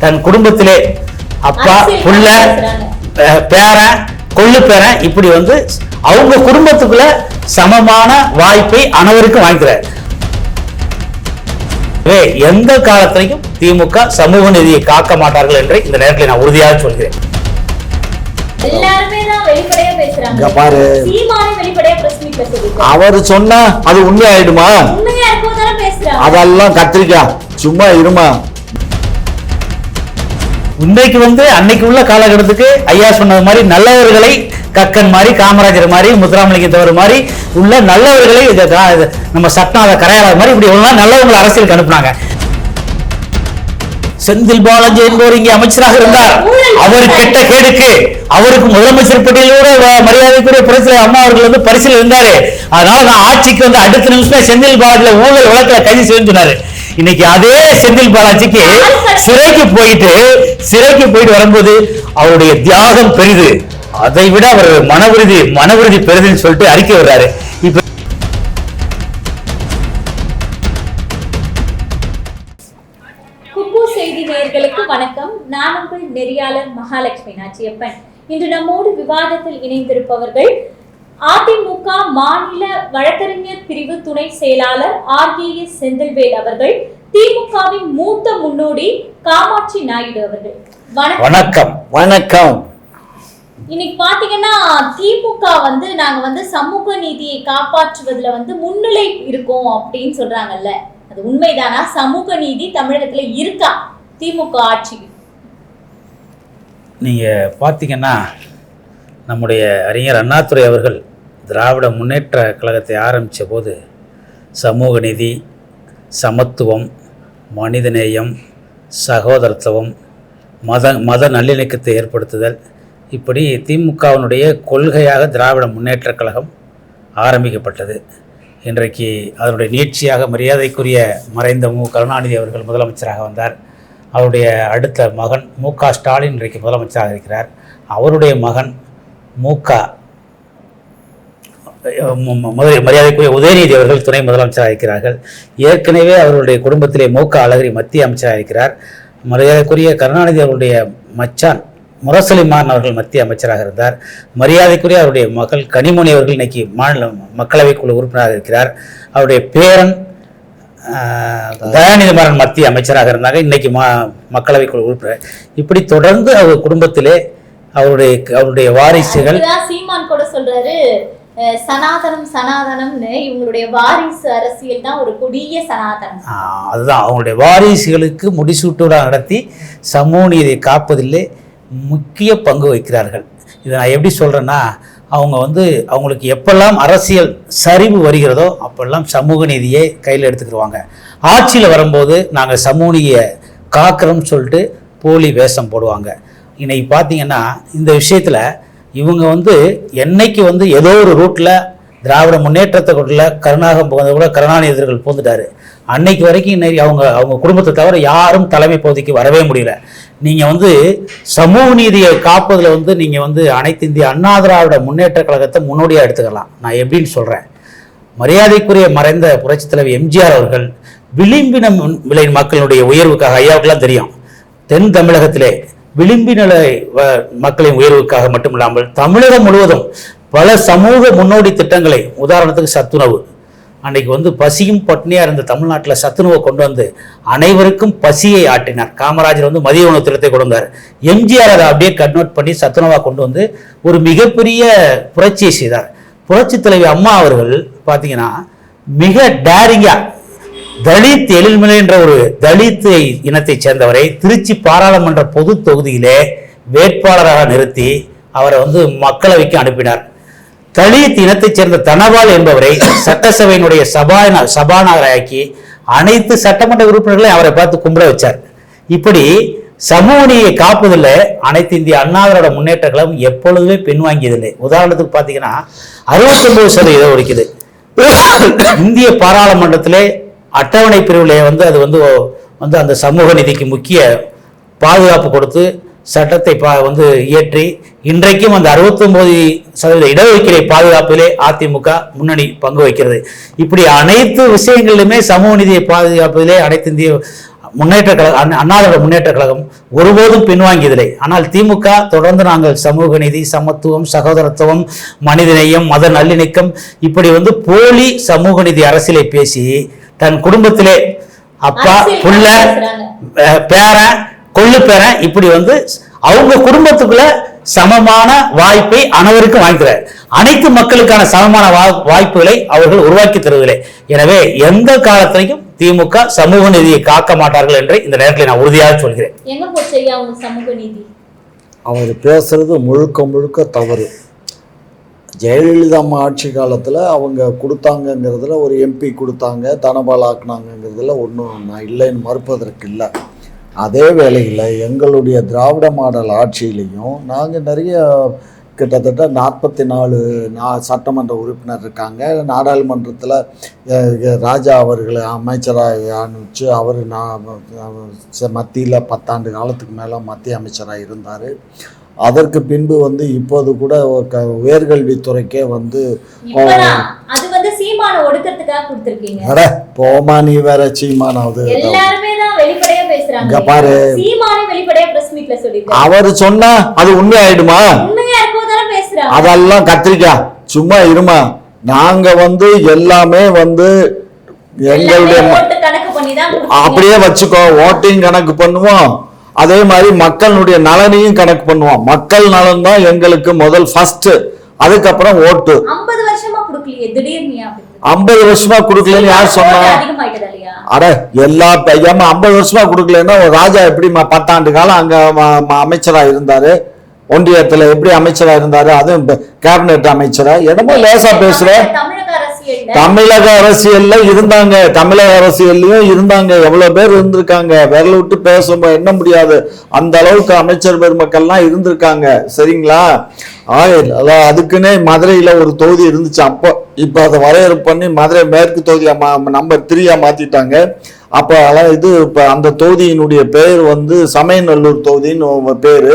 தன் குடும்பத்திலே அப்பா புள்ள பேரன் கொள்ளு பேரன் இப்படி வந்து அவங்க குடும்பத்துக்குள்ள சமமான வாய்ப்பை அனைவருக்கும் வாங்கிக்கிறார் எந்த காலத்திலையும் திமுக சமூக நீதியை காக்க மாட்டார்கள் என்று இந்த நேரத்தில் நான் உறுதியாக சொல்கிறேன். எல்லாருமே தான் வெளிப்படையா இங்க பேசுறாங்க பாரு. சீமானே வெளிப்படையா பிரஸ் மீட்ல சொல்லிருக்காரு அவர் சொன்னா அது உண்மையாயிடுமா? அதெல்லாம் கத்திரிக்காய் சும்மா இருமா. இன்றைக்கு வந்து அன்னைக்கு உள்ள காலகட்டத்துக்கு ஐயா சொன்னது மாதிரி நல்லவர்களை கக்கன் மாதிரி காமராஜர் மாதிரி முத்துராமலிங்கத்தவர் மாதிரி உள்ள நல்லவர்களை நம்ம சட்டம் கரையாளர் மாதிரி இப்படி உள்ள நல்லவங்களை அரசியலுக்கு அனுப்புனாங்க. செந்தில் பாலாஜி என்பவர் இங்கே அமைச்சராக இருந்தார். அவர் கெட்ட கேடுக்கு அவருக்கு முதலமைச்சர் பட்டியலோட மரியாதைக்குரிய புரட்சி அம்மா அவர்கள் வந்து பரிசில் இருந்தாரு. அதனால நான் ஆட்சிக்கு வந்து அடுத்த நிமிஷம் செந்தில் பாலாஜியில் ஊழல் வழக்கில் கைது செய்யணும்னு சொன்னாரு. இன்னைக்கு அதே செந்தில் பாலாஜிக்கு சிறைக்கு போயிட்டு சிறைக்கு போயிட்டு வரும்போது அவருடைய தியாகம் பெரிது. அதை விட அவர் மனவிருதி மனவிருதி பெரிதுன்னு சொல்லிட்டு அறிக்கை வர்றாரு. இப்ப செய்தி நேயர்களுக்கு வணக்கம். நான் உங்கள் நெறியாளர் மகாலட்சுமி நாச்சியப்பன். இன்று நம்மோடு விவாதத்தில் இணைந்திருப்பவர்கள் அதிமுக மாநில வழக்கறிஞர் பிரிவு துணை செயலாளர் ஆர் கே எஸ் செந்தில்வேல் அவர்கள் திமுகவின் மூத்த முன்னோடி காமாட்சி நாயுடு அவர்கள். வணக்கம். வணக்கம். இன்னைக்கு பாத்தீங்கன்னா திமுக வந்து நாங்க வந்து சமூக நீதியை காப்பாற்றுவதுல வந்து முன்னிலை இருக்கோம் அப்படின்னு சொல்றாங்கல்ல. அது உண்மைதானா? சமூக நீதி தமிழகத்துல இருக்கா திமுக ஆட்சிக்கு நீங்க பார்த்தீங்கன்னா நம்முடைய அறிஞர் அண்ணாதுரை அவர்கள் திராவிட முன்னேற்ற கழகத்தை ஆரம்பித்த போது சமூக நீதி சமத்துவம் மனிதநேயம் சகோதரத்துவம் மத மத நல்லிணக்கத்தை ஏற்படுத்துதல் இப்படி திமுகவினுடைய கொள்கையாக திராவிட முன்னேற்றக் கழகம் ஆரம்பிக்கப்பட்டது. இன்றைக்கு அதனுடைய நீட்சியாக மரியாதைக்குரிய மறைந்த மு. கருணாநிதி அவர்கள் முதலமைச்சராக வந்தார். அவருடைய அடுத்த மகன் மு. க. ஸ்டாலின் இன்றைக்கு முதலமைச்சராக இருக்கிறார். அவருடைய மகன் மு. க. மரியாதைக்குரிய உதயநிதி அவர்கள் துணை முதலமைச்சராக இருக்கிறார்கள். ஏற்கனவே அவருடைய குடும்பத்திலே மு. அழகிரி மத்திய அமைச்சராக இருக்கிறார். மரியாதைக்குரிய கருணாநிதி அவருடைய மச்சான் முரசலிமான் அவர்கள் மத்திய அமைச்சராக இருந்தார். மரியாதைக்குரிய அவருடைய மகள் கனிமொழி அவர்கள் இன்னைக்கு மாநில மக்களவை குழு உறுப்பினராக இருக்கிறார். அவருடைய பேரன் தயாநிதி மாறன் மத்திய அமைச்சராக இருந்தாங்க. இன்னைக்கு மா மக்களவை குழு உறுப்பினர். இப்படி தொடர்ந்து அவர் குடும்பத்திலே அவருடைய அவருடைய வாரிசுகள் சீமான் கூட சொல்றாரு. சனாதனம் சனாதனம்னு இவங்களுடைய வாரிசு அரசியல் தான் ஒரு கொடிய சனாதனம். அதுதான். அவங்களுடைய வாரிசுகளுக்கு முடிசூட்டுடன் நடத்தி சமூக நீதியை காப்பதிலே முக்கிய பங்கு வகிக்கிறார்கள். இதை நான் எப்படி சொல்கிறேன்னா அவங்க வந்து அவங்களுக்கு எப்பெல்லாம் அரசியல் சரிவு வருகிறதோ அப்பெல்லாம் சமூக நீதியை கையில் எடுத்துக்கிடுவாங்க. ஆட்சியில் வரும்போது நாங்கள் சமூக நீதியை காக்கிறோம்னு சொல்லிட்டு போலி வேஷம் போடுவாங்க. இன்னைக்கு பார்த்தீங்கன்னா இந்த விஷயத்தில் இவங்க வந்து என்னைக்கு வந்து ஏதோ ஒரு ரூட்டில் திராவிட முன்னேற்றத்தை கொண்டுள்ள கருணாகம் புகுந்த கூட கருணாநிதிகள் பூந்துட்டாரு அன்னைக்கு வரைக்கும் இன்னைக்கு அவங்க அவங்க குடும்பத்தை தவிர யாரும் தலைமை பகுதிக்கு வரவே முடியல. நீங்கள் வந்து சமூக நீதியை காப்பதில் வந்து நீங்கள் வந்து அனைத்து இந்திய அண்ணா திராவிட முன்னேற்ற கழகத்தை முன்னோடியாக எடுத்துக்கலாம். நான் எப்படின்னு சொல்கிறேன் மரியாதைக்குரிய மறைந்த புரட்சித் தலைவர் எம்ஜிஆர் அவர்கள் விளிம்பின விளை விலை மக்களுடைய உயர்வுக்காக ஐயாவுக்கெல்லாம் தெரியும். தென் தமிழகத்திலே விளிம்பின வ- மக்களின் உயர்வுக்காக மட்டுமில்லாமல் தமிழகம் முழுவதும் பல சமூக முன்னோடி திட்டங்களை உதாரணத்துக்கு சத்துணவு. அன்னைக்கு வந்து பசியும் பட்னியாக இருந்த தமிழ்நாட்டில் சத்துணவை கொண்டு வந்து அனைவருக்கும் பசியை ஆட்டினார். காமராஜர் வந்து மதிய உணவு திட்டத்தை கொண்டு வந்தார். எம்ஜிஆர் அதை அப்படியே கன்வெர்ட் பண்ணி சத்துணவாக கொண்டு வந்து ஒரு மிகப்பெரிய புரட்சியை செய்தார். புரட்சி தலைவி அம்மா அவர்கள் பார்த்தீங்கன்னா மிக டேரிங்காக தலித் எழில்மலை என்ற ஒரு தலித் இனத்தைச் சேர்ந்தவரை திருச்சி பாராளுமன்ற பொது தொகுதியிலே வேட்பாளராக நிறுத்தி அவரை வந்து மக்களவைக்கு அனுப்பினார். தலித் இனத்தைச் சேர்ந்த தனபால் என்பவரை சட்டசபையினுடைய சபான சபாநாயகராக்கி அனைத்து சட்டமன்ற உறுப்பினர்களையும் அவரை பார்த்து கும்பிட வச்சார். இப்படி சமூக நீதியை காப்பதில் அனைத்து இந்திய அண்ணாதிராவிட முன்னேற்றங்களும் எப்பொழுதுமே பின்வாங்கியதில்லை. உதாரணத்துக்கு பார்த்தீங்கன்னா அறுபத்தொன்பது சதவீதம் ஒழிக்குது இந்திய பாராளுமன்றத்திலே அட்டவணை பிரிவிலே வந்து அது வந்து வந்து அந்த சமூக நிதிக்கு முக்கிய பாதுகாப்பு கொடுத்து சட்டத்தை பா வந்து இயற்றி இன்றைக்கும் அந்த 69% சதவீத இடஒதுக்கீடை பாதுகாப்பிலே அதிமுக முன்னணி பங்கு வகிக்கிறது. இப்படி அனைத்து விஷயங்களிலுமே சமூக நிதியை பாதுகாப்பதிலே அனைத்து இந்திய முன்னேற்ற கழகம் அண்ணா- அண்ணாதிராவிட முன்னேற்ற கழகம் ஒருபோதும் பின்வாங்கியதில்லை. ஆனால் திமுக தொடர்ந்து நாங்கள் சமூக நீதி சமத்துவம் சகோதரத்துவம் மனிதநேயம் மத நல்லிணக்கம் இப்படி வந்து போலி சமூக நீதி அரசியலை பேசி தன் குடும்பத்திலே அப்பா புள்ள பேரன் கொள்ளு பேரன் இப்படி வந்து அவங்க குடும்பத்துக்குள்ள சமமான வாய்ப்பை அனைவருக்கும் வாங்கிக்கிறார் அனைத்து மக்களுக்கான சமமான வா- வாய்ப்புகளை அவர்கள் உருவாக்கி தருவதில்லை. எனவே எந்த காலத்திலையும் திமுக சமூக நீதியை காக்க மாட்டார்கள் என்று இந்த நேரத்தில் நான் உறுதியாக சொல்கிறேன். அவர் பேசுறது முழுக்க முழுக்க தவறு. ஜெயலலிதா அம்மா ஆட்சி காலத்தில் அவங்க கொடுத்தாங்கங்கிறதுல ஒரு எம்பி கொடுத்தாங்க தனபால் ஆக்குனாங்கங்கிறதுல ஒன்றும் நான் இல்லைன்னு மறுப்பதற்கு இல்லை. அதே வேளையில் எங்களுடைய திராவிட மாடல் ஆட்சியிலையும் நாங்கள் நிறைய கிட்டத்தட்ட நாற்பத்தி நாலு நா சட்டமன்ற உறுப்பினர் இருக்காங்க. நாடாளுமன்றத்தில் ராஜா அவர்களை அமைச்சராக அனுப்பிச்சு அவர் நான் மத்தியில் பத்தாண்டு காலத்துக்கு மேலே மத்திய அமைச்சராக இருந்தார். அதற்கு பின்பு வந்து இப்போது கூட உயர்கல்வித்துறைக்கே வந்து அது வந்து சீமான ஒடுக்கறதுக்காக கொடுத்திருக்கீங்க. அட போமா நீ வேற சீமானாவது எல்லாருமே தான் வெளிப்படையா பேசுறாங்க. இங்க பாரு. சீமானே வெளிப்படையா பிரஸ் மீட்ல சொல்லிருக்காரு அவர் சொன்னா அது உண்மை ஆயிடுமா உண்மையா இருக்கும்போதானே பேசுறாங்க. அதெல்லாம் கத்திரிக்காய் சும்மா இருமா. நாங்க வந்து எல்லாமே வந்து எங்களுடைய. அப்படியே வச்சுக்கோ. ஓட்டையும் கணக்கு பண்ணுவோம். அதே மாதிரி மக்களுடைய நலனையும் கணக்கு பண்ணுவோம் மக்கள் நலன் தான் எங்களுக்கு முதல் ஃபர்ஸ்ட் அதுக்கப்புறம் ஓட்டு. 50 வருஷமா? ஐம்பது வருஷமா கொடுக்கலன்னு யார் சொன்னா? அட எல்லா பையமா ஐம்பது வருஷமா கொடுக்கலன்னா ஒரு ராஜா எப்படி பத்தாண்டு காலம் அங்க அமைச்சரா இருந்தாரு? ஒன்றியத்துல எப்படி அமைச்சரா இருந்தாரு? அதுவும் கேபினெட் அமைச்சரா? என்னமோ லேசா பேசுற. தமிழக அரசியல்ல இருந்தாங்க. தமிழக அரசியல்லையும் இருந்தாங்க. எவ்வளவு பேர் இருந்திருக்காங்க? விரல விட்டு பேச என்ன முடியாது? அந்த அளவுக்கு அமைச்சர் பெருமக்கள்லாம் இருந்திருக்காங்க. சரிங்களா? ஆயில் அதான் அதுக்குன்னே மதுரையில ஒரு தொகுதி இருந்துச்சு அப்போ. இப்போ அதை வரையறை பண்ணி மதுரை மேற்கு தொகுதியா மா நம்பர் த்ரீயா மாத்திட்டாங்க. அப்போ அதான் இது இப்போ அந்த தொகுதியினுடைய பேர் வந்து சமயநல்லூர் தொகுதின்னு ஒரு பேரு.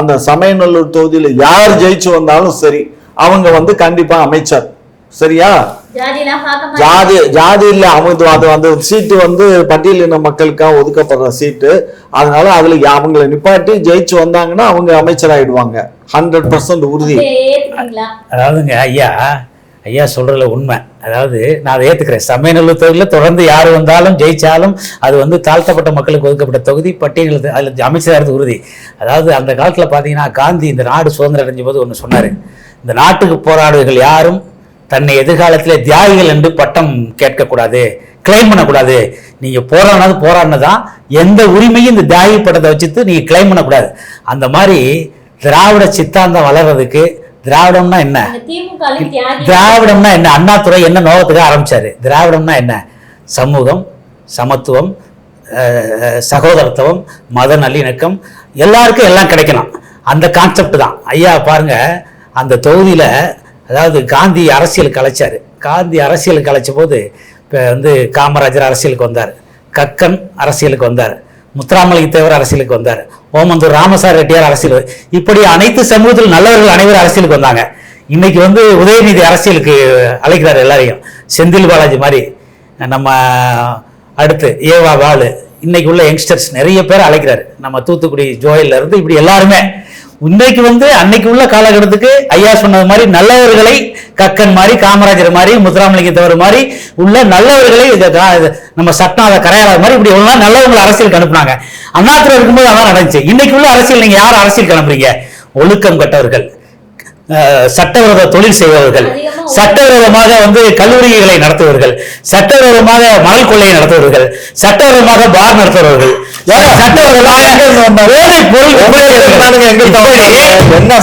அந்த சமயநல்லூர் தொகுதியில யார் ஜெயிச்சு வந்தாலும் சரி அவங்க வந்து கண்டிப்பா அமைச்சர். சரியா? ஜாதி ஜாதி இல்ல அவங்க அது அந்த சீட்டு வந்து பட்டியலின மக்களுக்காக ஒதுக்கப்படுற சீட்டு. அதனால அதுல அவங்கள நிப்பாட்டி ஜெயிச்சு வந்தாங்கன்னா அவங்க அமைச்சராயிடுவாங்க. ஹண்ட்ரட் பர்சன்ட் உறுதி. அதாவதுங்க ஐயா ஐயா சொல்றதுல உண்மை. அதாவது நான் அதை ஏத்துக்கிறேன். சமயநல்லூர் தொகுதியில் தொடர்ந்து யார் வந்தாலும் ஜெயிச்சாலும் அது வந்து தாழ்த்தப்பட்ட மக்களுக்கு ஒதுக்கப்பட்ட தொகுதி பட்டியல் அதில் அமைச்சராகிறது உறுதி. அதாவது அந்த காலத்தில் பார்த்தீங்கன்னா காந்தி இந்த நாடு சுதந்திரம் அடைஞ்ச போது ஒன்று சொன்னார். இந்த நாட்டுக்கு போராடுவர்கள் யாரும் தன்னை எதிர்காலத்திலே தியாகிகள் என்று பட்டம் கேட்கக்கூடாது கிளைம் பண்ணக்கூடாது. நீங்க போராடினது போராடினதான் எந்த உரிமையும் இந்த தியாகி பட்டத்தை வச்சுட்டு நீங்க கிளைம் பண்ணக்கூடாது. அந்த மாதிரி திராவிட சித்தாந்தம் வளர்றதுக்கு திராவிடம்னா என்ன? திராவிடம்னா என்ன? அண்ணாதுரை என்ன நோக்கத்துக்கு ஆரம்பிச்சாரு? திராவிடம்னா என்ன? சமூகம் சமத்துவம் சகோதரத்துவம் மத நல்லிணக்கம் எல்லாருக்கும் எல்லாம் கிடைக்கணும். அந்த கான்செப்ட் தான். ஐயா பாருங்க அந்த தொகுதியில அதாவது காந்தி அரசியல் கலைச்சார். காந்தி அரசியலுக்கு கலைச்ச போது இப்போ வந்து காமராஜர் அரசியலுக்கு வந்தார். கக்கன் அரசியலுக்கு வந்தார். முத்துராமலிங்க தேவர் அரசியலுக்கு வந்தார். ஓமந்தூர் ராமசார் ரெட்டியார் அரசியல் இப்படி அனைத்து சமூகத்தில் நல்லவர்கள் அனைவரும் அரசியலுக்கு வந்தாங்க. இன்னைக்கு வந்து உதயநிதி அரசியலுக்கு அழைக்கிறார் எல்லாரையும். செந்தில் பாலாஜி மாதிரி நம்ம அடுத்து ஏவா பாலு இன்னைக்கு உள்ள யங்ஸ்டர்ஸ் நிறைய பேர் அழைக்கிறாரு. நம்ம தூத்துக்குடி ஜோயிலிருந்து இப்படி எல்லாருமே இன்னைக்கு வந்து அன்னைக்கு உள்ள காலகட்டத்துக்கு ஐயா சொன்னது மாதிரி நல்லவர்களை கக்கன் மாதிரி காமராஜர் மாதிரி முத்துராமலிங்க தேவர் மாதிரி உள்ள நல்லவர்களை இது நம்ம சட்டம் அதை கரையாளர் மாதிரி இப்படி எல்லாம் நல்லவங்களை அரசியலுக்கு அனுப்புனாங்க. அண்ணாத்துல இருக்கும்போது அதான் நடந்துச்சு. இன்னைக்கு உள்ள அரசியல் நீங்க யார் அரசியல் கிளம்புறீங்க? ஒழுக்கம் கட்டவர்கள். சட்டவிரோத தொழில் செய்பவர்கள். சட்டவிரோதமாக வந்து கல்லூரிகளை நடத்துபவர்கள். சட்டவிரோதமாக மணல் கொள்ளையை நடத்துபவர்கள். சட்டவிரோதமாக பார் பேசுறீங்க?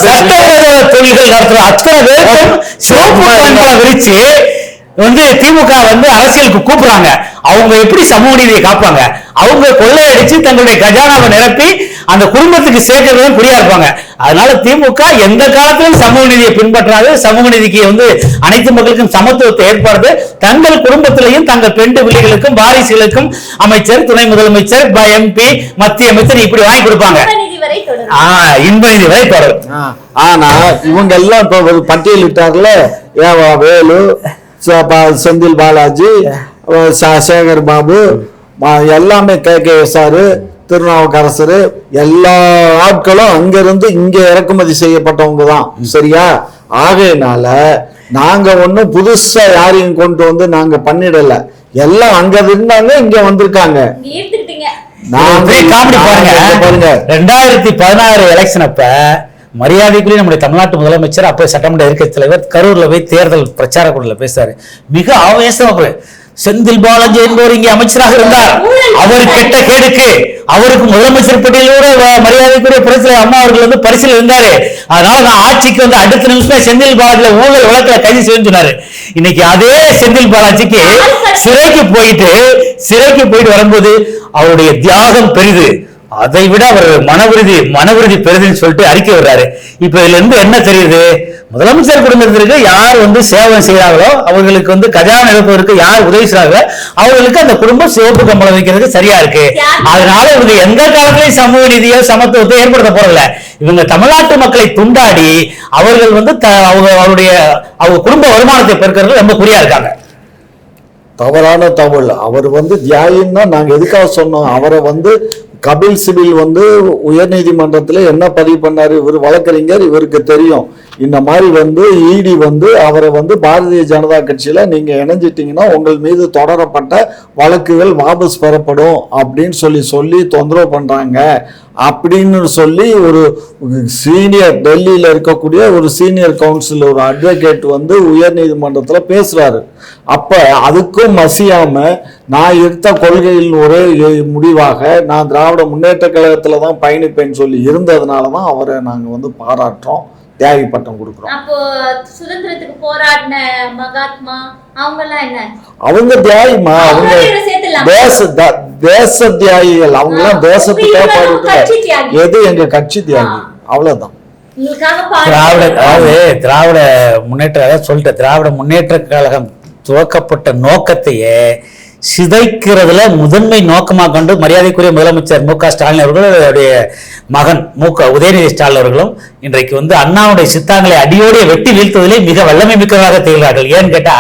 சட்டவிரோத தொழில்கள் நடத்துற அத்தனை பேருக்கும் சிவப்பு விரிச்சு வந்து திமுக வந்து அரசியலுக்கு கூப்பிடுறாங்க. அவங்க எப்படி சமூக நீதியை காப்பாங்க? அவங்க கொள்ளையடிச்சு தங்களுடைய கஜானாவை நிரப்பி அந்த குடும்பத்துக்கு சேர்க்கறதும் குறியா இருப்பாங்க. அதனால திமுக எந்த காலத்திலும் சமூக நீதியை பின்பற்றாது. சமூக நீதிக்கு வந்து அனைத்து மக்களுக்கும் சமத்துவத்தை ஏற்பாடு தங்கள் குடும்பத்திலையும் தங்கள் பெண் பிள்ளைகளுக்கும் வாரிசுகளுக்கும் அமைச்சர் துணை முதலமைச்சர் எம்பி மத்திய அமைச்சர் இப்படி வாங்கி கொடுப்பாங்க. நீதி வரை தொடரும். ஆஹ் இன்ப நிதி வரை தொடரும். ஆனா இவங்க எல்லாம் பட்டியலிட்டார்ல ஏவா வேலு செந்தில் பாலாஜி சேகர் பாபு எல்லாமே கே கே சாரு திருநாவுக்கரசரு எல்லா ஆட்களும் அங்கிருந்து இங்க இறக்குமதி செய்யப்பட்டவங்க தான். சரியா? ஆகையினால நாங்க ஒண்ணும் புதுசா யாரையும் கொண்டு வந்து நாங்க பண்ணிடல. எல்லாம் அங்க இருந்தாங்க இங்க வந்திருக்காங்க. பாருங்க. ரெண்டாயிரத்தி பதினாறு எலெக்ஷன் அப்ப மரியாதைக்குரிய நம்முடைய தமிழ்நாட்டு முதலமைச்சர் அப்போ சட்டமன்ற எதிர்க்கட்சி தலைவர் கரூரில் போய் தேர்தல் பிரச்சார கூடல பேசுறாரு. மிக ஆவேசமா செந்தில் பாலாஜி என்பவர் இங்கே அமைச்சராக இருந்தார். அவர் கெட்ட கேடுக்கு அவருக்கு முதலமைச்சர் பட்டியலோட வ- மரியாதைக்குரிய புரட்சி அம்மா அவர்கள் வந்து பரிசில் இருந்தாரு. அதனால நான் ஆட்சிக்கு வந்து அடுத்த நிமிஷமே செந்தில் பாலாஜி ஊழல் உலகத்துல கைது செய்யணும்னு சொன்னாரு. இன்னைக்கு அதே செந்தில் பாலாஜிக்கு சிறைக்கு போயிட்டு சிறைக்கு போயிட்டு வரும்போது அவருடைய தியாகம் பெரிது. அதை விட அவர் மன உறுதி மன உறுதி பெரிதுன்னு சொல்லிட்டு அறிக்கை விடுறாரு. இப்ப இதுல இருந்து என்ன தெரியுது? முதலமைச்சர் குடும்பத்திற்கு யார் வந்து சேவை செய்யறாங்களோ அவர்களுக்கு வந்து கஜானா நிரப்புவதற்கு யார் உதவி செய்றாங்களோ அவர்களுக்கு அந்த குடும்பம் சிவப்பு கம்பளம் வைக்கிறதுக்கு சரியா இருக்கு. அதனால இவங்க எந்த காலத்திலயும் சமூக நீதியோ சமத்துவத்தை ஏற்படுத்த போறதில்ல. இவங்க தமிழ்நாட்டு மக்களை துண்டாடி அவர்கள் வந்து த- அவங்க அவருடைய அவங்க குடும்ப வருமானத்தை பெருக்கிறது ரொம்ப குறியா இருக்காங்க. தவறான தகவல் அவர் வந்து தியாகின்னா நாங்க எதுக்காக சொன்னோம்? அவரை வந்து கபில் சிபில் வந்து உயர்நீதிமன்றத்தில் என்ன பதிவு பண்ணார்? இவர் வழக்கறிஞர் இவருக்கு தெரியும். இந்த மாதிரி வந்து இடி வந்து அவரை வந்து பாரதிய ஜனதா கட்சியில் நீங்கள் இணைஞ்சிட்டிங்கன்னா உங்கள் மீது தொடரப்பட்ட வழக்குகள் வாபஸ் பெறப்படும் அப்படின்னு சொல்லி சொல்லி தொந்தரவு பண்ணுறாங்க அப்படின்னு சொல்லி ஒரு சீனியர் டெல்லியில் இருக்கக்கூடிய ஒரு சீனியர் கவுன்சில் ஒரு அட்வொகேட் வந்து உயர்நீதிமன்றத்தில் பேசுகிறாரு அப்போ அதுக்கும் மசியாமல் நான் எடுத்த கொள்கையில் ஒரே முடிவாக நான் திராவிட முன்னேற்ற கழகத்துல தான் பயணிப்பேன்னு சொல்லி இருந்ததுனால தான் அவரை நாங்க வந்து பாராட்டுறோம் தியாகி பட்டம் கொடுக்குறோம். அப்போ சுதந்திரத்துக்கு போராடின மகாத்மா அவங்க எல்லாம் என்ன அவங்க தியாகிமா அவங்க தேச தேச தியாகிகள் அவங்க எல்லாம் ஆ, தேசத்துக்காக தியாகி. எது எங்க கட்சி தியாகி? அவ்வளவுதான். திராவிட அதாவது திராவிட முன்னேற்ற அதாவது சொல்லிட்டேன் திராவிட முன்னேற்ற கழகம் துவக்கப்பட்ட நோக்கத்தையே சிதைக்கிறதுல முதன்மை நோக்கமாக கொண்டு மரியாதைக்குரிய முதலமைச்சர் மு க. ஸ்டாலின் அவர்கள் அவருடைய மகன் மு க. உதயநிதி ஸ்டாலின் அவர்களும் இன்றைக்கு வந்து அண்ணாவுடைய சித்தாங்களை அடியோடைய வெட்டி வீழ்த்துவதிலே மிக வல்லமை மிக்கவராக திகழ்கிறார்கள். ஏன்னு கேட்டா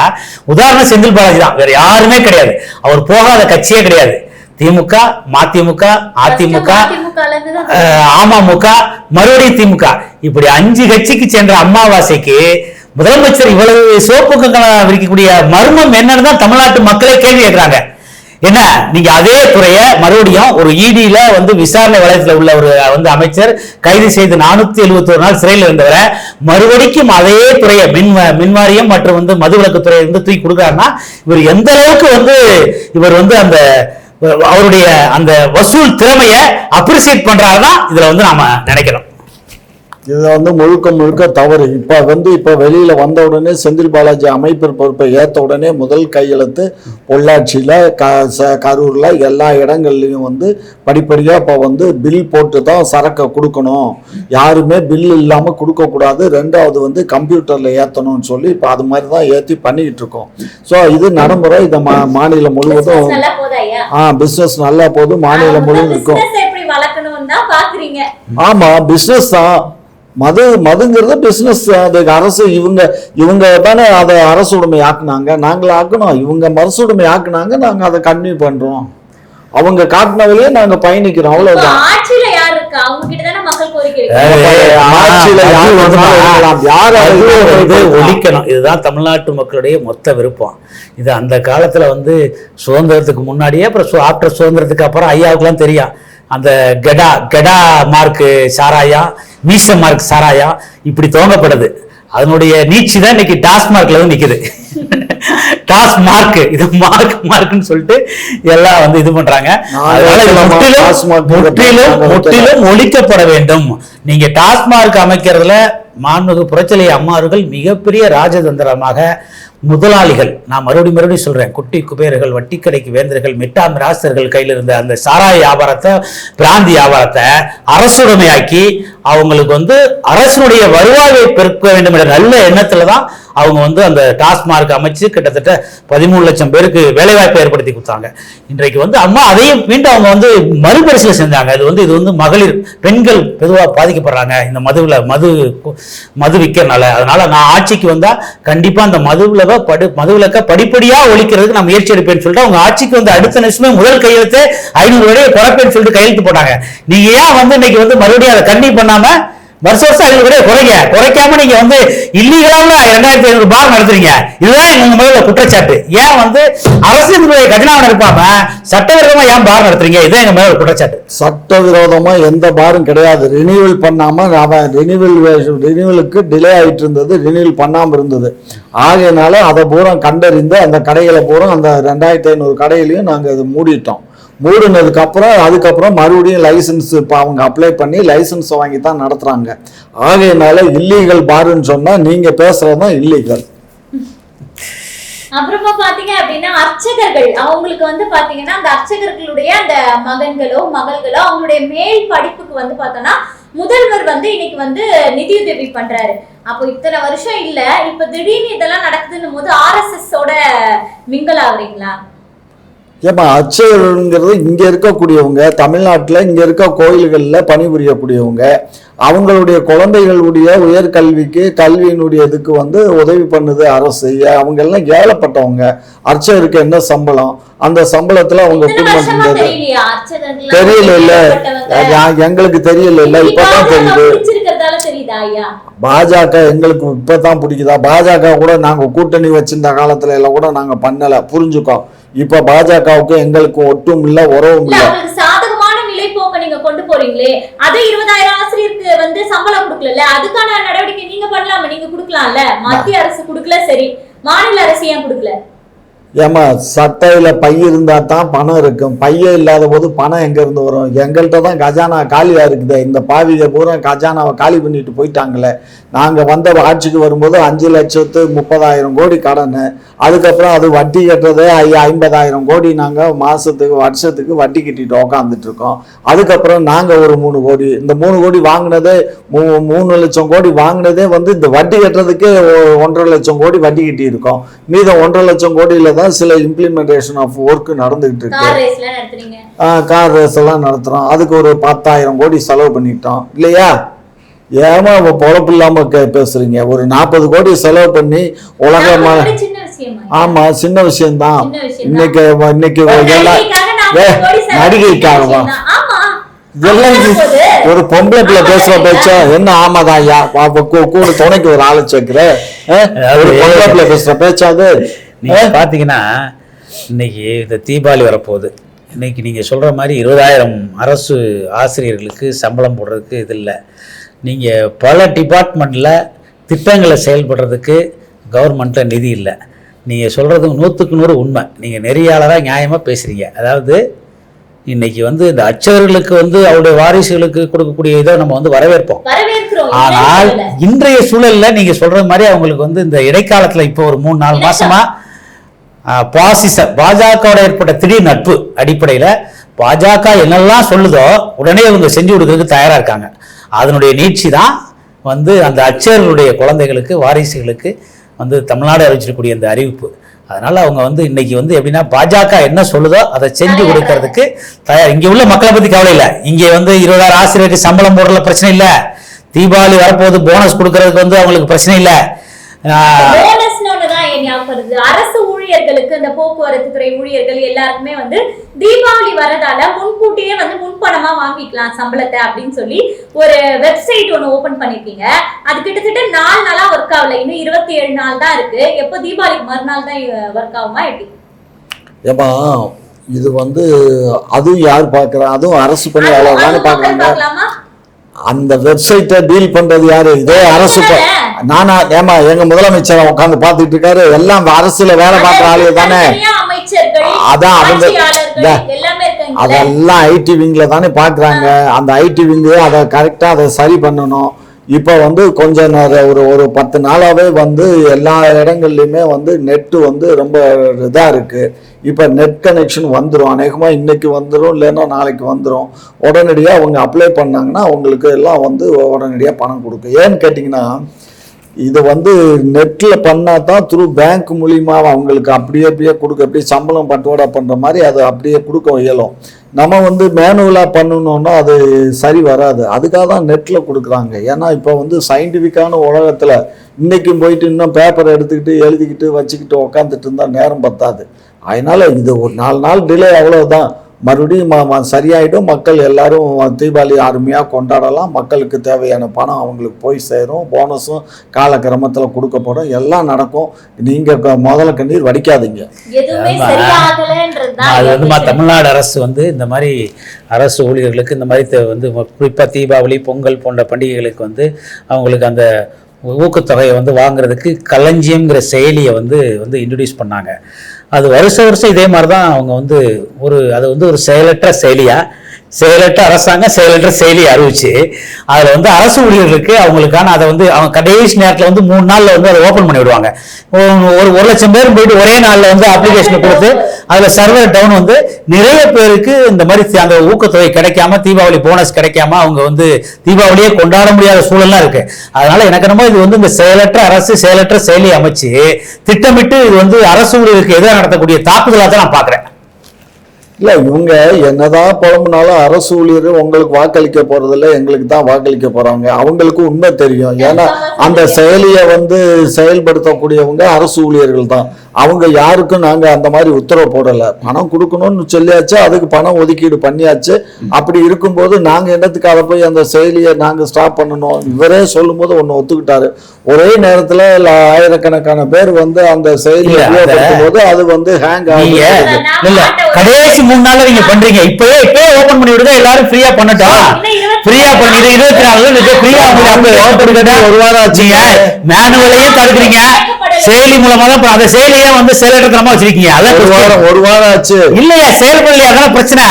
உதாரணம் செந்தில் பாலாஜி தான். வேற யாருமே கிடையாது. அவர் போகாத கட்சியே கிடையாது. திமுக மதிமுக அதிமுக அமமுக மறுபடியும் திமுக. இப்படி அஞ்சு கட்சிக்கு சென்ற அமாவாசைக்கு முதலமைச்சர் இவ்வளவு சோப்பு கங்கணம் விரிக்கக்கூடிய மர்மம் என்னன்னு தான் தமிழ்நாட்டு மக்களே கேள்வி கேட்கிறாங்க. என்ன? நீங்க அதே துறையை மறுபடியும் ஒரு இடியில வந்து விசாரணை வலயத்துல உள்ள ஒரு வந்து அமைச்சர் கைது செய்து நானூத்தி எழுபத்தி ஒரு நாள் சிறையில் இருந்தவரை மறுபடிக்கும் அதே துறையை மின் மின்வாரியம் மற்றும் வந்து மதுவிலக்கு துறையை வந்து தூக்கி கொடுக்குறாருன்னா இவர் எந்த அளவுக்கு வந்து இவர் வந்து அந்த அவருடைய அந்த வசூல் திறமையை அப்ரிசியேட் பண்றாருன்னா இதுல வந்து நாம நினைக்கிறோம் இது வந்து முழுக்க முழுக்க தவறு. இப்ப வந்து இப்ப வெளியில வந்த உடனே செந்தில் பாலாஜி அமைப்பு பொறுப்பை ஏத்த உடனே முதல் கையெழுத்து பொள்ளாச்சியில க ச- கரூர்ல எல்லா இடங்கள்லயும் வந்து படிப்படியா இப்ப வந்து பில் போட்டு தான் சரக்கை கொடுக்கணும். யாருமே பில் இல்லாம கொடுக்க கூடாது ரெண்டாவது வந்து கம்ப்யூட்டர்ல ஏத்தணும்னு சொல்லி இப்ப அது மாதிரி தான் ஏத்தி பண்ணிக்கிட்டு இருக்கோம். ஸோ இது நடைமுறை. இந்த மா மாநிலம் முழுவதும் ஆ பிசினஸ் நல்லா போகுது மாநிலம் முழுவதும் இருக்கும் பிசினஸ் எப்படி வளர்க்கணும் தான் பாக்குறீங்க. ஆமா பிசினஸ் தான். மது மதுங்கிறது பிசினஸ் அது அரசு இவங்க இவங்க தானே அதை அரசு உடைமை ஆக்குனாங்க நாங்கள் ஆக்கணும். இவங்க மரசு உடைமை ஆக்குனாங்க நாங்க அதை கன்டினியூ பண்றோம். அவங்க காட்டினவங்களே நாங்க பயணிக்கிறோம். அவ்வளவுதான். ஆட்சியில யார் இருக்கா? அவங்க கிட்ட தானே மக்கள் கோரிக்கை. ஒழிக்கணும். இதுதான் தமிழ்நாட்டு மக்களுடைய மொத்த விருப்பம். இது அந்த காலத்துல வந்து சுதந்திரத்துக்கு முன்னாடியே அப்புறம் ஆஃப்டர் சுதந்திரத்துக்கு அப்புறம் ஐயாவுக்குலாம் தெரியும். அந்த கெடா கெடா மார்க் சாராயா மீச மார்க் சாராயா இப்படி துவங்கப்படுது. அதனுடைய நீட்சி தான் இன்னைக்கு டாஸ்மார்க்ல வந்து நிக்குது. டாஸ் மார்க் இது மார்க் மார்க்னு சொல்லிட்டு எல்லாம் வந்து இது பண்றாங்க? முற்றிலும் முற்றிலும் ஒழிக்கப்பட வேண்டும். நீங்க டாஸ்மார்க் அமைக்கிறதுல மாண்புமிகு புரட்சிலை அம்மாவர்கள் மிகப்பெரிய ராஜதந்திரமாக முதலாளிகள். நான் மறுபடியும் மறுபடியும் சொல்றேன். குட்டி குபேரர்கள் வட்டிக்கடைக்கு வேந்தர்கள் மிட்டாம் ராசர்கள் கையில் இருந்த அந்த சாராய வியாபாரத்தை பிராந்தி வியாபாரத்தை அரசுடைமையாக்கி அவங்களுக்கு வந்து அரசினுடைய வருவாயை பெருக்க வேண்டும் என்ற நல்ல எண்ணத்துல தான் அவங்க வந்து அந்த டாஸ்மார்க் அமைச்சு கிட்டத்தட்ட பதிமூணு லட்சம் பேருக்கு வேலைவாய்ப்பை ஏற்படுத்தி கொடுத்தாங்க. இன்றைக்கு வந்து அம்மா அதையும் மீண்டும் அவங்க வந்து மறுபரிசீலனை செஞ்சாங்க. இது வந்து இது வந்து மகளிர் பெண்கள் பொதுவாக பாதிக்கப்படுறாங்க. இந்த மதுவில் மது மது விற்கிறனால அதனால நான் ஆட்சிக்கு வந்தால் கண்டிப்பாக அந்த மதுவில் படு மதுவிலக்க படிப்படியாக ஒழிக்கிறதுக்கு நான் முயற்சி எடுப்பேன்னு சொல்லிட்டு அவங்க ஆட்சிக்கு வந்து அடுத்த நிமிஷமே முதல் கையெழுத்து ஐநூறு வரையை குறைப்பேன்னு சொல்லிட்டு கையெழுத்து போட்டாங்க. நீங்க ஏன் வந்து இன்னைக்கு வந்து மறுபடியும் அதை கண்டி பண்ணாமல் வருஷம் வருஷம் ஐநூறு வரையை குறைங்க குறைக்காம நீங்க வந்து இல்லீகலான ரெண்டாயிரத்தி ஐநூறு பாரம் நடத்துறீங்க. இதுதான் எங்க முதல்ல குற்றச்சாட்டு. ஏன் வந்து அரசினுடைய கஜனாவை நிரப்பாம சட்டவிரோதமா ஏன் பாரம் நடத்துறீங்க? இதுதான் எங்க முதல்ல குற்றச்சாட்டு. சட்டவிரோதமா எந்த பாரும் கிடையாது. ரினியூவல் பண்ணாம அவன் ரினியூவல் ரினியூவலுக்கு டிலே ஆயிட்டு இருந்தது. ரினியூவல் பண்ணாம இருந்தது. ஆகையினால அதை பூரா கண்டறிந்து அந்த கடைகளை பூரா அந்த ரெண்டாயிரத்தி ஐநூறு கடையிலையும் நாங்கள் இது மூடிட்டோம். மூடினதுக்கு அப்புறம் அதுக்கப்புறம் மறுபடியும் லைசன்ஸ் இப்போ அவங்க அப்ளை பண்ணி லைசன்ஸ் வாங்கி தான் நடத்துறாங்க. ஆகையினால இல்லீகல் பாருன்னு சொன்னால் நீங்க பேசுகிறது தான் இல்லீகல் அப்புறமா பாத்தீங்க அப்படின்னா அர்ச்சகர்கள் அவங்களுக்கு வந்து பாத்தீங்கன்னா அந்த அர்ச்சகர்களுடைய அந்த மகன்களோ மகள்களோ அவங்களுடைய மேல் படிப்புக்கு வந்து பார்த்தோம்னா முதல்வர் வந்து இன்னைக்கு வந்து நிதியுதவி பண்றாரு. அப்போ இத்தனை வருஷம் இல்ல இப்ப திடீர்னு இதெல்லாம் நடக்குதுன்னும் போது ஆர்எஸ்எஸ் ஓட மிங்கல் ஆகுறீங்களா ஏமா அர்ச்சகருங்கிறது இங்க இருக்கக்கூடியவங்க தமிழ்நாட்டுல இங்க இருக்க கோயில்கள்ல பணிபுரியக்கூடியவங்க அவங்களுடைய குழந்தைகளுடைய உயர்கல்விக்கு கல்வியினுடைய இதுக்கு வந்து உதவி பண்ணுது அரசு அவங்க எல்லாம் ஏழப்பட்டவங்க அர்ச்சகருக்கு என்ன சம்பளம் அந்த சம்பளத்துல அவங்க குடும்பம் தெரியல இல்ல எங்களுக்கு தெரியல இல்ல இப்பதான் தெரியுது. பாஜக எங்களுக்கு இப்பதான் பிடிக்குதா? பாஜக கூட நாங்க கூட்டணி வச்சிருந்த காலத்துல எல்லாம் கூட நாங்க பண்ணல புரிஞ்சுக்கோ. இப்ப பாஜகவுக்கு எங்களுக்கு ஒட்டும் இல்ல உறவும் இல்ல சாதகமான நிலைப்போக்க நீங்க கொண்டு போறீங்களே அதே இருபதாயிரம் ஆசிரியருக்கு வந்து சம்பளம் கொடுக்கல அதுக்கான நடவடிக்கை நீங்க பண்ணலாமா? நீங்க கொடுக்கலாம்ல? மத்திய அரசு கொடுக்கல சரி. மாநில அரசு ஏன் கொடுக்கல? ஏமா சட்டையில் பை இருந்தால் தான் பணம் இருக்கும். பையே இல்லாத போது பணம் எங்கேருந்து வரும்? எங்கள்கிட்ட தான் கஜானா காலியாக இருக்குது. இந்த பாவிக பூரா கஜானாவை காலி பண்ணிட்டு போயிட்டாங்களே. நாங்கள் வந்த ஆட்சிக்கு வரும்போது அஞ்சு லட்சத்து முப்பதாயிரம் கோடி கடன். அதுக்கப்புறம் அது வட்டி கட்டுறதே ஐயா ஐம்பதாயிரம் கோடி நாங்கள் மாதத்துக்கு வருஷத்துக்கு வட்டி கட்டிட்டு உக்காந்துட்டு இருக்கோம். அதுக்கப்புறம் நாங்கள் ஒரு மூணு கோடி. இந்த மூணு கோடி வாங்கினதே மூ- மூணு லட்சம் கோடி வாங்கினதே வந்து இந்த வட்டி கட்டுறதுக்கே ஒன்றரை லட்சம் கோடி வட்டி கட்டி இருக்கோம் மீதம் ஒன்றரை லட்சம் கோடியில தான் சில இம்ப்ளிமெண்டேஷன் ஆஃப் ஒர்க் நடந்துகிட்டு இருக்கு. கார் ரேஸ் எல்லாம் நடத்துறோம். அதுக்கு ஒரு பத்தாயிரம் கோடி செலவு பண்ணிட்டோம். இல்லையா? ஏமா அவ பொழப்பு இல்லாம கே- பேசுறீங்க. ஒரு நாற்பது கோடி செலவு பண்ணி உலகமா அது சின்ன விஷயமா? ஆமா சின்ன விஷயம்தான். இன்னைக்கு இன்னைக்கு எல்லாம் நடிகைக்காகவா? ஒரு பொம்பளை பிள்ளை ஆமா, பேசுற? பேச்சா? என்ன ஆமாதான் ஐயா? பாப்ப கூ- கூட துணைக்கு ஒரு ஆளு சேர்க்கிற ஒரு பொம்பளை பிள்ளை பேசுற பேச்சா அது? நீங்க பாத்தீங்கன்னா இன்னைக்கு இந்த தீபாவளி வரப்போகுது. இன்னைக்கு நீங்க சொல்ற மாதிரி இருபதாயிரம் அரசு ஆசிரியர்களுக்கு சம்பளம் போடுறதுக்கு இது இல்லை. நீங்க பல டிபார்ட்மெண்ட்ல திட்டங்களை செயல்படுறதுக்கு கவர்மெண்ட்ல நிதி இல்லை. நீங்க சொல்றது நூற்றுக்கு நூறு உண்மை. நீங்க நெறியாளராக நியாயமா பேசுறீங்க. அதாவது இன்னைக்கு வந்து இந்த அர்ச்சகர்களுக்கு வந்து அவருடைய வாரிசுகளுக்கு கொடுக்கக்கூடிய இதை நம்ம வந்து வரவேற்போம். ஆனால். இன்றைய சூழல்ல நீங்க சொல்ற மாதிரி அவங்களுக்கு வந்து இந்த இடைக்காலத்துல இப்போ ஒரு மூணு நாலு மாசமா பாசிச பாஜகவோட ஏற்பட்ட திடீர் நட்பு அடிப்படையில் பாஜக என்னெல்லாம் சொல்லுதோ உடனே இவங்க செஞ்சு கொடுக்கறதுக்கு தயாராக இருக்காங்க. அதனுடைய நீட்சி தான் வந்து அந்த அச்சர்களுடைய குழந்தைகளுக்கு வாரிசுகளுக்கு வந்து தமிழ்நாடு அறிவிச்சிருக்கக்கூடிய அந்த அறிவிப்பு. அதனால அவங்க வந்து இன்னைக்கு வந்து எப்படின்னா பாஜக என்ன சொல்லுதோ அதை செஞ்சு கொடுக்கறதுக்கு தயார். இங்கே உள்ள மக்களை பத்தி கவலை இல்லை. இங்கே வந்து இருபதாயிரம் ஆசிரியருக்கு சம்பளம் போடுறதுல பிரச்சனை இல்லை. தீபாவளி வரப்போது போனஸ் கொடுக்கறதுக்கு வந்து அவங்களுக்கு பிரச்சனை இல்லை. ஞாபகம் வருது அரசு ஊழியர்களுக்கு இந்த போக்குவரத்து துறை ஊழியர்கள் எல்லாருக்குமே வந்து தீபாவளி வரதால முன்கூட்டியே வந்து முன்பணமா வாங்கிக்கலாம் சம்பளத்தை அப்படின்னு சொல்லி ஒரு வெப்சைட் ஒன்னு ஓபன் பண்ணிருக்கீங்க. அது கிட்டத்தட்ட நாலு நாளா ஒர்க் ஆகல. இன்னும் இருபத்தி ஏழு நாள் தான் இருக்கு. எப்போ தீபாவளிக்கு மறுநாள் தான் ஒர்க் ஆகுமா எப்படி? ஏமா இது வந்து அதுவும் யார் பார்க்கறா? அதுவும் அரசு பணி அது- தானே அது மக்கள் பார்க்கறாங்க. அந்த வெப்சைட்டை டீல் பண்றது யாரு? இதே அரசு நானா ஏமா எங்க முதலமைச்சர் உட்காந்து பார்த்துட்டு இருக்காரு. எல்லாம் அரசுல வேலை பார்க்குற ஆளு தானே. அதான் அவங்க- அதெல்லாம் ஐடி விங்ல தானே பார்க்குறாங்க. அந்த ஐடி விங்கு அதை கரெக்டாக அதை சரி பண்ணணும். இப்போ வந்து கொஞ்ச நேரம் ஒரு ஒரு பத்து நாளாவே வந்து எல்லா இடங்கள்லையுமே வந்து நெட்டு வந்து ரொம்ப இதாக இருக்கு. இப்போ நெட் கனெக்ஷன் வந்துடும் அநேகமாக இன்னைக்கு வந்துடும் இல்லைன்னா நாளைக்கு வந்துடும் உடனடியாக அவங்க அப்ளை பண்ணாங்கன்னா அவங்களுக்கு எல்லாம் வந்து உடனடியாக பணம் கொடுக்கும். ஏன்னு கேட்டிங்கன்னா இதை வந்து நெட்டில் பண்ணால் தான் த்ரூ பேங்க் மூலிமா அவங்களுக்கு அப்படியே அப்படியே கொடுக்க அப்படியே சம்பளம் பட்டுவாடா பண்ணுற மாதிரி அதை அப்படியே கொடுக்க இயலும். நம்ம வந்து மேனுவலாக பண்ணணுன்னா அது சரி வராது. அதுக்காக தான் நெட்டில் கொடுக்குறாங்க. ஏன்னா இப்போ வந்து சயின்டிஃபிக்கான உலகத்தில் இன்றைக்கும் போயிட்டு இன்னும் பேப்பரை எடுத்துக்கிட்டு எழுதிக்கிட்டு வச்சுக்கிட்டு உக்காந்துட்டு இருந்தால் நேரம் பத்தாது. அதனால் இது ஒரு நாலு நாள் டிலே அவ்வளோதான் மறுபடியும் சரியாயிடும். மக்கள் எல்லாரும் தீபாவளி அருமையாக கொண்டாடலாம். மக்களுக்கு தேவையான பணம் அவங்களுக்கு போய் சேரும். போனஸும் காலக்கிரமத்தில் கொடுக்கப்படும். எல்லாம் நடக்கும். நீங்கள் முதல்ல கண்ணீர் வடிக்காதீங்க. அது வந்து. தமிழ்நாடு அரசு வந்து இந்த மாதிரி அரசு ஊழியர்களுக்கு இந்த மாதிரி த- வந்து குறிப்பாக தீபாவளி பொங்கல் போன்ற பண்டிகைகளுக்கு வந்து அவங்களுக்கு அந்த ஊக்கத்தொகையை வந்து வாங்குறதுக்கு களஞ்சியம்ங்கிற செயலியை வந்து வந்து இன்ட்ரடியூஸ் பண்ணாங்க. அது வருஷ வருஷம் இதே மாதிரி தான் அவங்க வந்து ஒரு அது வந்து ஒரு செயலற்ற செயலியாக செயலற்ற அரசாங்கம் செயலற்ற செயலி அறிவிச்சு. அதில் வந்து அரசு ஊழியர்களுக்கு அவங்களுக்கான அதை வந்து அவங்க கடைசி நேரத்தில் வந்து மூணு நாளில் வந்து அதை ஓப்பன் பண்ணி விடுவாங்க. ஒரு- ஒரு லட்சம் பேர் போயிட்டு ஒரே நாளில் வந்து அப்ளிகேஷன் கொடுத்து அதில் சர்வர் டவுன் வந்து நிறைய பேருக்கு இந்த மாதிரி அந்த ஊக்கத்தொகை கிடைக்காம தீபாவளி போனஸ் கிடைக்காம அவங்க வந்து தீபாவளியே கொண்டாட முடியாத சூழல்லாம் இருக்கு. அதனால எனக்கு என்னமோ இது வந்து இந்த செயலற்ற அரசு செயலற்ற செயலி அமைச்சு திட்டமிட்டு இது வந்து அரசு ஊழியருக்கு எதிராக நடத்தக்கூடிய தாக்குதலாக தான் நான் பார்க்குறேன். இல்லை இவங்க என்னதான் புலம்புனாலும் அரசு ஊழியர் உங்களுக்கு வாக்களிக்க போறதில்ல எங்களுக்கு தான் வாக்களிக்க போறாங்க. அவங்களுக்கு உண்மை தெரியும். ஏன்னா அந்த செயலியை வந்து செயல்படுத்தக்கூடியவங்க அரசு ஊழியர்கள் தான். அவங்க யாருக்கும் நாங்க அந்த மாதிரி உத்தரவு போடல. பணம் கொடுக்கணும்னு சொல்லியாச்சு அதுக்கு பணம் ஒதுக்கீடு பண்ணியாச்சு. அப்படி இருக்கும்போது நாங்க என்னத்துக்கு அதை போய் அந்த செயலியை நாங்க ஸ்டாப் பண்ணணும்? இவரே சொல்லும்போது ஒண்ணு ஒத்துக்கிட்டாரு. ஒரே நேரத்துல ஆயிரக்கணக்கான பேர் வந்து அந்த செயலியை போது அது வந்து ஹேங் ஆகும் இல்ல கடைசி மூணு நாள்ல நீங்க பண்றீங்க. இப்பவே இப்பவே ஓபன் பண்ணி விடுங்க. எல்லாரும் ஃப்ரீயா பண்ணட்டும். இன்னும் இருபத்தி ஃப்ரீயா பண்ணிட்டு இருபத்தி நாலு ஃப்ரீயா பண்ணி ஒரு வாரம் ஆச்சுங்க மேனுவலையும் தடுக்கிறீங்க. செயலி மூலமா தான் அந்த செயலியே வந்து செயலற்றமா வச்சிருக்கீங்க. அதான் ஒரு. வாரம் ஒரு வாரம் ஆச்சு. இல்லையா செயல்படலையா அதான் பிரச்சனை.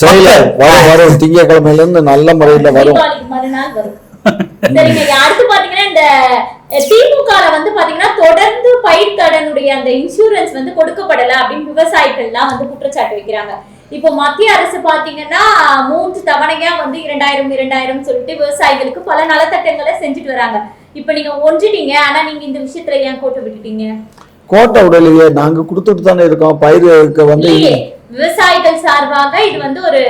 சரியில்ல வரும் வரும் திங்கக்கிழமையில இருந்து நல்ல முறையில வரும். சரிங்க அடுத்து பாத்தீங்கன்னா இந்த திமுகல வந்து பாத்தீங்கன்னா தொடர்ந்து பயிர் கடனுடைய அந்த இன்சூரன்ஸ் வந்து கொடுக்கப்படல அப்படின்னு விவசாயிகள்லாம் வந்து குற்றச்சாட்டு வைக்கிறாங்க. இப்போ மத்திய அரசு பாத்தீங்கன்னா மூன்று தவணையா வந்து இரண்டாயிரம் இரண்டாயிரம் சொல்லிட்டு விவசாயிகளுக்கு பல நலத்திட்டங்களை செஞ்சுட்டு வராங்க. இப்போ நீங்க ஒன்றிட்டீங்க ஆனா நீங்க இந்த விஷயத்துல ஏன் கோட்டை விட்டுட்டீங்க? கோட்டை உடலையே நாங்க கொடுத்துட்டு தானே இருக்கோம். பயிருக்கு வந்து விவசாயிகள் சார்பாக இது வந்து ஒரு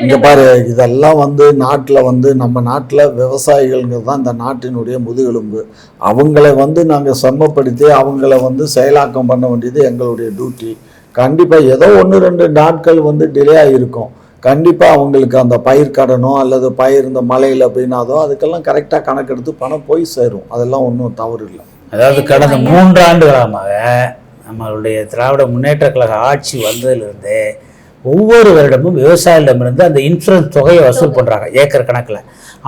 இங்க பாரு இதெல்லாம் வந்து நாட்டுல வந்து நம்ம நாட்டுல விவசாயிகள்ங்கிறது தான் இந்த நாட்டினுடைய முதுகெலும்பு. அவங்கள வந்து நாங்க செம்மப்படுத்தி அவங்கள வந்து செயலாக்கம் பண்ண வேண்டியது எங்களுடைய டியூட்டி கண்டிப்பா ஏதோ ஒன்று ரெண்டு நாட்கள் வந்து டிலே ஆகிருக்கும் கண்டிப்பா அவங்களுக்கு அந்த பயிர் கடனோ அல்லது பயிர் இந்த மழையில பெய்னாதோ அதுக்கெல்லாம் கரெக்டா கணக்கெடுத்து பணம் போய் சேரும். அதெல்லாம் ஒன்றும் தவறு இல்லை. அதாவது கடந்த மூன்றாண்டு காலமாக நம்மளுடைய திராவிட முன்னேற்ற கழக ஆட்சி வந்ததிலிருந்து ஒவ்வொரு வருடமும் விவசாயிகளிடமிருந்து அந்த இன்சூரன்ஸ் தொகையை வசூல் பண்ணுறாங்க ஏக்கர் கணக்கில்.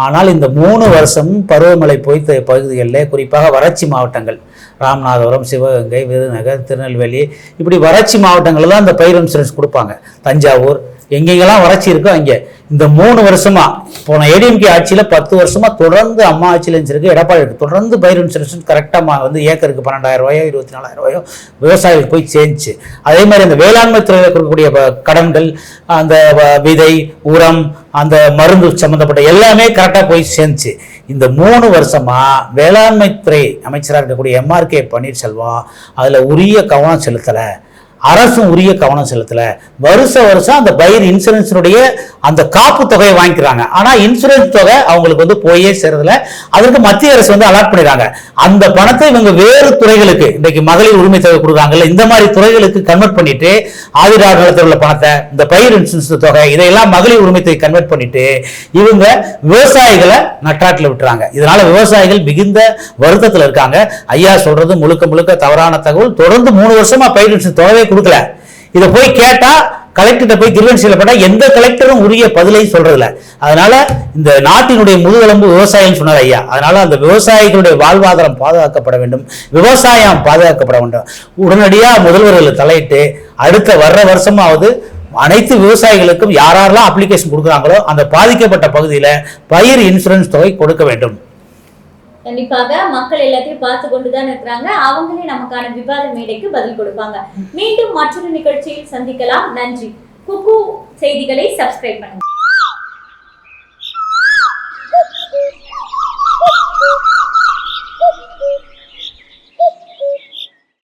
ஆனால் இந்த மூணு வருஷமும் பருவமழை பொய்த்த பகுதிகளில் குறிப்பாக வறட்சி மாவட்டங்கள் ராமநாதபுரம் சிவகங்கை விருதுநகர் திருநெல்வேலி இப்படி வறட்சி மாவட்டங்களில் தான் இந்த பயிர் இன்சூரன்ஸ் கொடுப்பாங்க. தஞ்சாவூர் எங்கெங்கெல்லாம் வறட்சி இருக்கோ அங்கே. இந்த மூணு வருஷமா போன ஏடிஎம்கே ஆட்சியில் பத்து வருஷமா தொடர்ந்து அம்மா ஆட்சியில் இருந்துருக்கு எடப்பாடி இருக்கு. தொடர்ந்து பயிர் இன்சூரன்ஸ் கரெக்டாக வந்து ஏக்கருக்கு பன்னெண்டாயிரம் ரூபாயோ இருபத்தி நாலாயிரம் ரூபாயோ விவசாயிகளுக்கு போய் சேர்ந்துச்சு அதே மாதிரி இந்த வேளாண்மை துறையில் இருக்கக்கூடிய கடன்கள் அந்த வ- விதை உரம் அந்த மருந்து சம்மந்தப்பட்ட எல்லாமே கரெக்டாக போய் சேர்ந்துச்சு இந்த மூணு வருஷமா வேளாண்மை துறை அமைச்சராக இருக்கக்கூடிய எம்ஆர்கே பன்னீர்செல்வம் அதில் உரிய கவனம் செலுத்தலை. அரசும் உரிய கவனம் செலுத்தல. வருஷ வருஷம் அந்த பயிர் இன்சூரன்ஸினுடைய அந்த காப்பு தொகையை வாங்கிக்கிறாங்க. ஆனா இன்சூரன்ஸ் தொகை அவங்களுக்கு வந்து போயே சேரதுல அதற்கு மத்திய அரசு வந்து அலாட் பண்ணிடுறாங்க. அந்த பணத்தை இவங்க வேறு துறைகளுக்கு இன்னைக்கு மகளிர் உரிமை தொகை கொடுக்குறாங்கல்ல இந்த மாதிரி துறைகளுக்கு கன்வெர்ட் பண்ணிட்டு ஆதிராக உள்ள பணத்தை இந்த பயிர் இன்சூரன்ஸ் தொகை இதையெல்லாம் மகளிர் உரிமை தொகை கன்வெர்ட் பண்ணிட்டு இவங்க விவசாயிகளை நட்டாட்டில் விட்டுறாங்க. இதனால விவசாயிகள் மிகுந்த வருத்தத்தில் இருக்காங்க. ஐயா சொல்றது முழுக்க முழுக்க தவறான தகவல். தொடர்ந்து மூணு வருஷமா பயிர் இன்சூரன்ஸ் தொகை கொடுக்கல. இதை போய் கேட்டா கலெக்டர்கிட்ட போய் கிரிவன்சியில் போட்டா எந்த கலெக்டரும் உரிய பதிலை சொல்றதில்ல. அதனால இந்த நாட்டினுடைய முதுகெலும்பு விவசாயம் சொன்னார் ஐயா. அதனால அந்த விவசாயிகளுடைய வாழ்வாதாரம் பாதுகாக்கப்பட வேண்டும். விவசாயம் பாதுகாக்கப்பட வேண்டும். உடனடியா முதல்வர்கள் தலையிட்டு அடுத்த வர்ற வருஷமாவது அனைத்து விவசாயிகளுக்கும் யாரெல்லாம் அப்ளிகேஷன் கொடுக்குறாங்களோ அந்த பாதிக்கப்பட்ட பகுதியில் பயிர் இன்சூரன்ஸ் தொகை கொடுக்க வேண்டும். கண்டிப்பாக மக்கள் எல்லாத்தையும் பார்த்து கொண்டுதான் இருக்கிறாங்க. அவங்களே நமக்கான விவாத மேடைக்கு பதில் கொடுப்பாங்க. மீண்டும் மற்றொரு நிகழ்ச்சியில் சந்திக்கலாம். நன்றி. குக்கு செய்திகளை சப்ஸ்கிரைப் பண்ணுங்க.